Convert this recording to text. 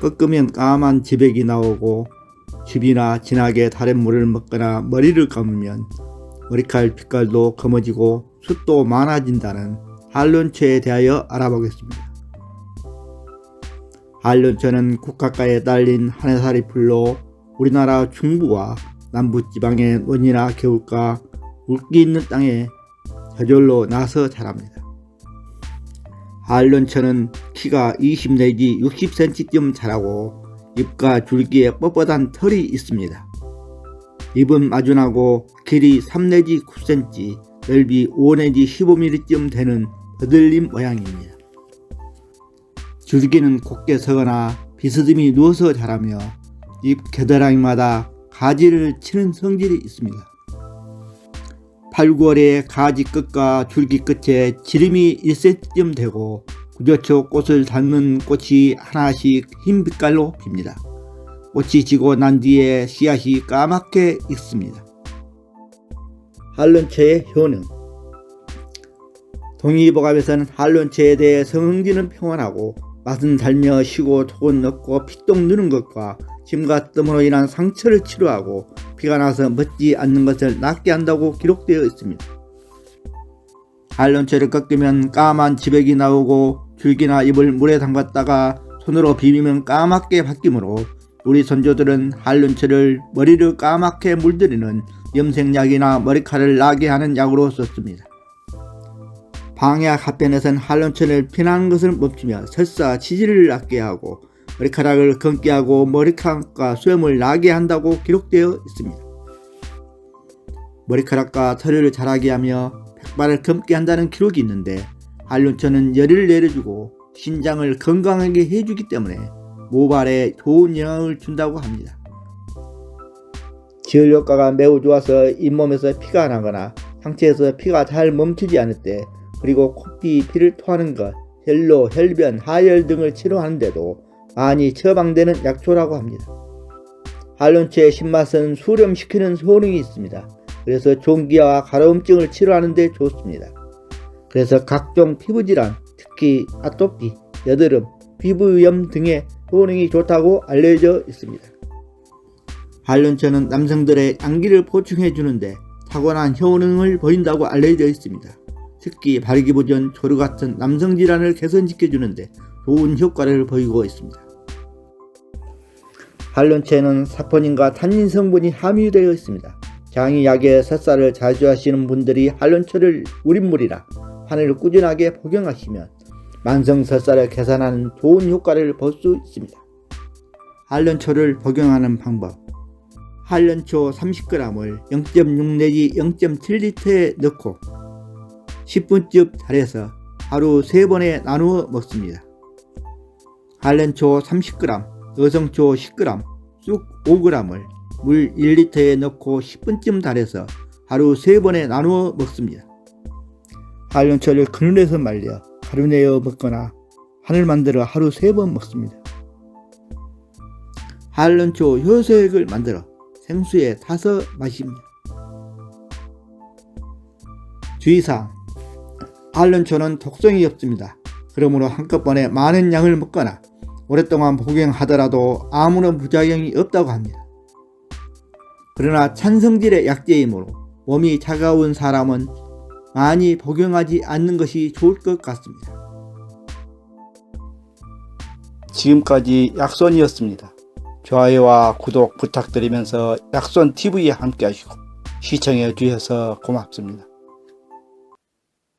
꺾으면 까만 지백이 나오고 즙이나 진하게 다른 물을 먹거나 머리를 감으면 머리칼 빛깔도 검어지고 숱도 많아진다는 한론초에 대하여 알아보겠습니다. 한론초는 국가가에 딸린 한해살이 풀로 우리나라 중부와 남부 지방의 논이나 개울가 물기 있는 땅에 저절로 나서 자랍니다. 한론초는 키가 20 내지 60cm쯤 자라고 잎과 줄기에 뻣뻣한 털이 있습니다. 잎은 마준하고 길이 3 내지 9cm, 넓이 5 내지 15mm쯤 되는 버들림 모양입니다. 줄기는 곱게 서거나 비스듬히 누워서 자라며 잎 겨드랑이마다 가지를 치는 성질이 있습니다. 8, 9월에 가지 끝과 줄기 끝에 지름이 1cm쯤 되고 구저초 꽃을 닮은 꽃이 하나씩 흰 빛깔로 핍니다. 꽃이 지고 난 뒤에 씨앗이 까맣게 익습니다. 한론체의 효능 동의보감에서는 한론체에 대해 성흥지는 평온하고 맛은 달며 쉬고 톡은 없고 피똥 누는 것과 침과 뜸으로 인한 상처를 치료하고 피가 나서 멎지 않는 것을 낫게 한다고 기록되어 있습니다. 한론체를 꺾으면 까만 지백이 나오고 줄기나 잎을 물에 담갔다가 손으로 비비면 까맣게 바뀌므로 우리 선조들은 한론체를 머리를 까맣게 물들이는 염색약이나 머리카락을 나게 하는 약으로 썼습니다. 방약 합변에서는 한론체를 피난 것을 멈추며 설사 치질을 낫게 하고 머리카락을 검게 하고 머리카락과 수염을 나게 한다고 기록되어 있습니다. 머리카락과 털을 자라게 하며 백발을 검게 한다는 기록이 있는데 한론초는 열을 내려주고 신장을 건강하게 해주기 때문에 모발에 좋은 영향을 준다고 합니다. 지혈 효과가 매우 좋아서 잇몸에서 피가 나거나 상체에서 피가 잘 멈추지 않을 때 그리고 코피, 피를 토하는 것, 혈로, 혈변, 하열 등을 치료하는데도 많이 처방되는 약초라고 합니다. 한론초의 신맛은 수렴시키는 효능이 있습니다. 그래서 종기와 가려움증을 치료하는 데 좋습니다. 그래서 각종 피부질환, 특히 아토피, 여드름, 피부염 등의 효능이 좋다고 알려져 있습니다. 한론초는 남성들의 양기를 보충해 주는데 타고난 효능을 보인다고 알려져 있습니다. 특히 발기부전, 조류 같은 남성 질환을 개선시켜 주는데 좋은 효과를 보이고 있습니다. 한론체는 사포닌과 탄닌 성분이 함유되어 있습니다. 장이 약에 설사를 자주 하시는 분들이 한론초를 우린물이나 환을 꾸준하게 복용하시면 만성 설사를 개선하는 좋은 효과를 볼 수 있습니다. 한론초를 복용하는 방법 한론초 30g을 0.6 내지 0.7리터에 넣고 10분쯤 달여서 하루 3번에 나누어 먹습니다. 한련초 30g, 여성초 10g, 쑥 5g을 물 1리터에 넣고 10분쯤 달여서 하루 3번에 나누어 먹습니다. 한련초를 그늘에서 말려 가루 내어 먹거나 한을 만들어 하루 3번 먹습니다. 한련초 효소액을 만들어 생수에 타서 마십니다. 주의사항 한련초는 독성이 없습니다. 그러므로 한꺼번에 많은 양을 먹거나 오랫동안 복용하더라도 아무런 부작용이 없다고 합니다. 그러나 찬성질의 약재이므로 몸이 차가운 사람은 많이 복용하지 않는 것이 좋을 것 같습니다. 지금까지 약손이었습니다. 좋아요와 구독 부탁드리면서 약손TV에 함께 하시고 시청해 주셔서 고맙습니다.